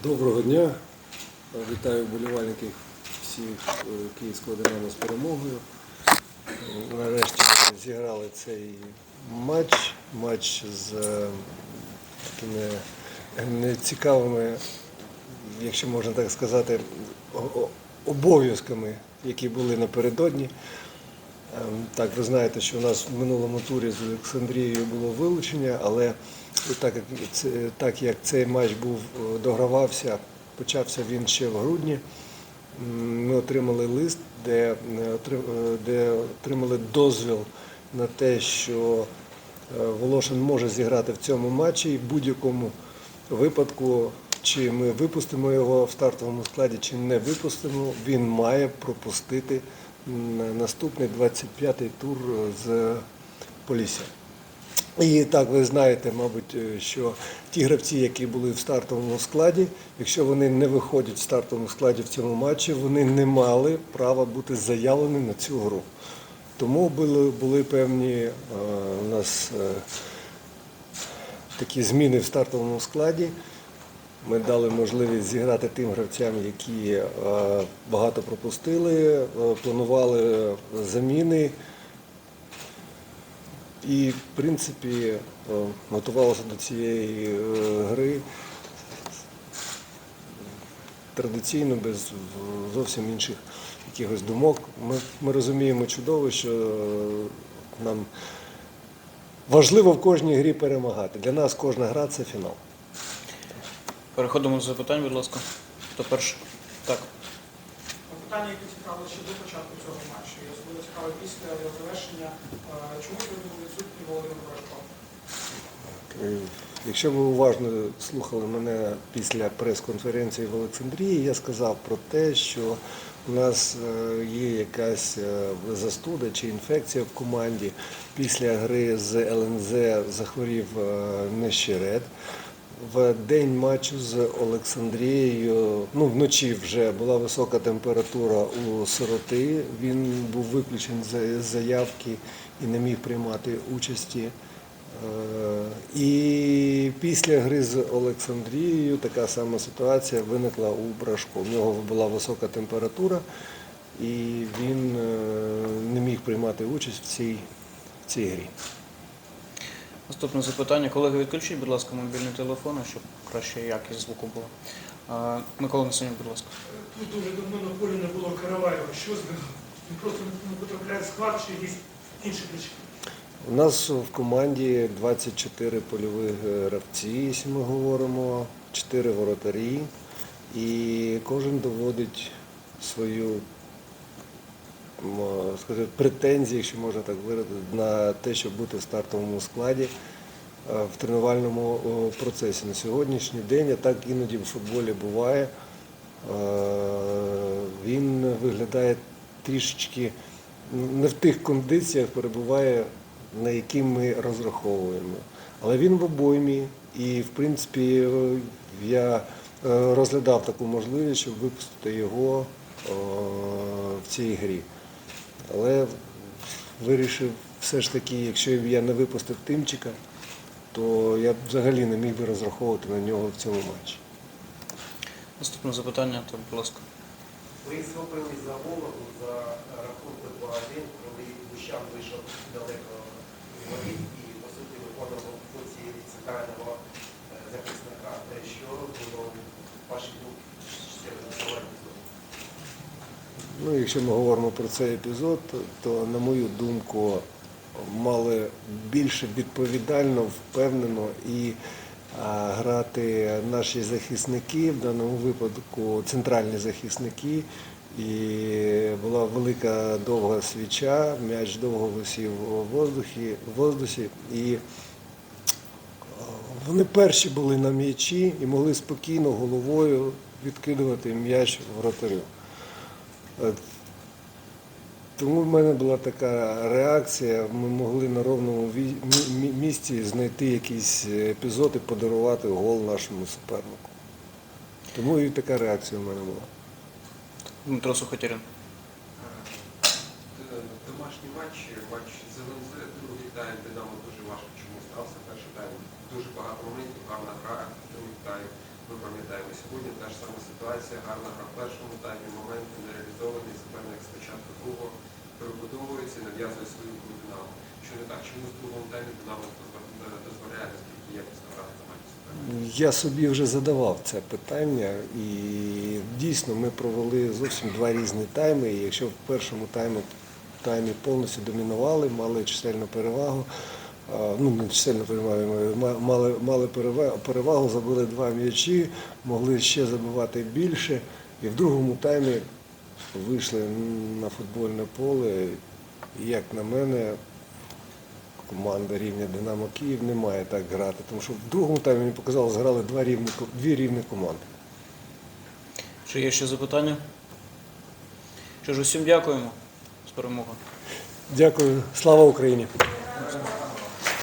Доброго дня. Вітаю вболівальників всіх е, Київського Динамо з перемогою. Нарешті зіграли цей матч. Матч з е, такими нецікавими, якщо можна так сказати, обов'язками, які були напередодні. Ем, Так, ви знаєте, що у нас в минулому турі з Олександрією було вилучення, але так як, так як цей матч був е, догравався, почався він ще в грудні, ми отримали лист, де, е, е, де отримали дозвіл на те, що Волошин може зіграти в цьому матчі і в будь-якому випадку, чи ми випустимо його в стартовому складі, чи не випустимо, він має пропустити наступний 25-й тур з Полісся. І так ви знаєте, мабуть, е, що ті гравці, які були в стартовому складі, якщо вони не виходять в стартовому складі в цьому матчі, вони не мали права бути заявлені на цю гру. Тому були, були певні е, у нас е, такі зміни в стартовому складі. Ми дали можливість зіграти тим гравцям, які е, багато пропустили, е, планували заміни. І, в принципі, е, готувалися до цієї е, гри традиційно, без зовсім інших якихось думок. Ми, ми розуміємо чудово, що е, нам важливо в кожній грі перемагати. Для нас кожна гра це фінал. Переходимо до запитань, будь ласка. Хто перший? Так. Питання, яке цікавило ще до початку цього матчу, і особливо цікаве після його завершення. Е, Чому ви був відсутній Володимир Брашко? Е, Якщо ви уважно слухали мене після прес-конференції в Олександрії, я сказав про те, що у нас е, є якась застуда чи інфекція в команді. Після гри з ЛНЗ захворів Нещерет. В день матчу з Олександрією, ну вночі вже була висока температура у сироти. Він був виключений з заявки і не міг приймати участі. Е, І після гри з Олександрією така сама ситуація виникла у Брашко. У нього була висока температура, і він е, не міг приймати участь в цій, в цій грі. Наступне запитання. Колеги, відключіть, будь ласка, мобільні телефони, щоб краще якість звуку була. А, Микола Насонюк, будь ласка. Тут дуже давно на полі не було Караваєва. Що з ним? Він просто не потрапляє в склад чи якісь інші причини? У нас в команді 24 польових гравці, якщо ми говоримо, 4 воротарі, і кожен доводить свою сказати, претензії, якщо можна так виразити, на те, щоб бути в стартовому складі е, в тренувальному процесі. На сьогоднішній день, а так іноді в футболі буває, е, він виглядає трішечки не в тих кондиціях перебуває, на які ми розраховуємо. Але він в обоймі, і в принципі е, я е, розглядав таку можливість, щоб випустити його е, в цій грі. Але вирішив все ж таки, якщо я не випустив Тимчика, то я взагалі не міг би розраховувати на нього в цьому матчі. Наступне запитання, то, будь ласка. Ви схопили за голову за рахунку 2-1, коли Бущан вийшов далеко воріт і, по суті, виконував функції центрального е, захисника. Те, що було ваші думки Ну, якщо ми говоримо про цей епізод, то, на мою думку, мали більше відповідально, впевнено і грати наші захисники, в даному випадку центральні захисники. І була велика довга свіча, м'яч довго висів у воздухі, в воздусі. І вони перші були на м'ячі і могли спокійно головою відкидувати м'яч вратарю. Е, Тому в мене була така реакція. Ми могли на ровному місці знайти якийсь епізод і подарувати гол нашому супернику. Тому і така реакція в мене була. Дмитро Сухотірин. Е, Домашній матч, матч з ЛНЗ, другий тайм Динамо дуже важко чому стався. Перший тайм дуже багато моментів, гарна гра, другий тайм Ми пам'ятаємо, сьогодні та ж сама ситуація, гарна гра в першому таймі, моменти не реалізовані, суперник спочатку другого перебудовується і нав'язує свою гру. Що не так, чому в другому таймі Динамо дозволяє- наскільки якісно грати на матчі? Я собі вже задавав це питання, і дійсно ми провели зовсім два різні тайми. І якщо в першому таймі, таймі повністю домінували, мали чисельну перевагу, ну не чисельну перевагу, мали, мали перевагу, забили два м'ячі, могли ще забивати більше. І в другому таймі вийшли на футбольне поле. І, як на мене, команда рівня Динамо Київ не має так грати, тому що в другому таймі мені показалось, грали два рівні, дві рівні команди. Чи є ще запитання? Що ж, усім дякуємо з перемогою. Дякую, слава Україні!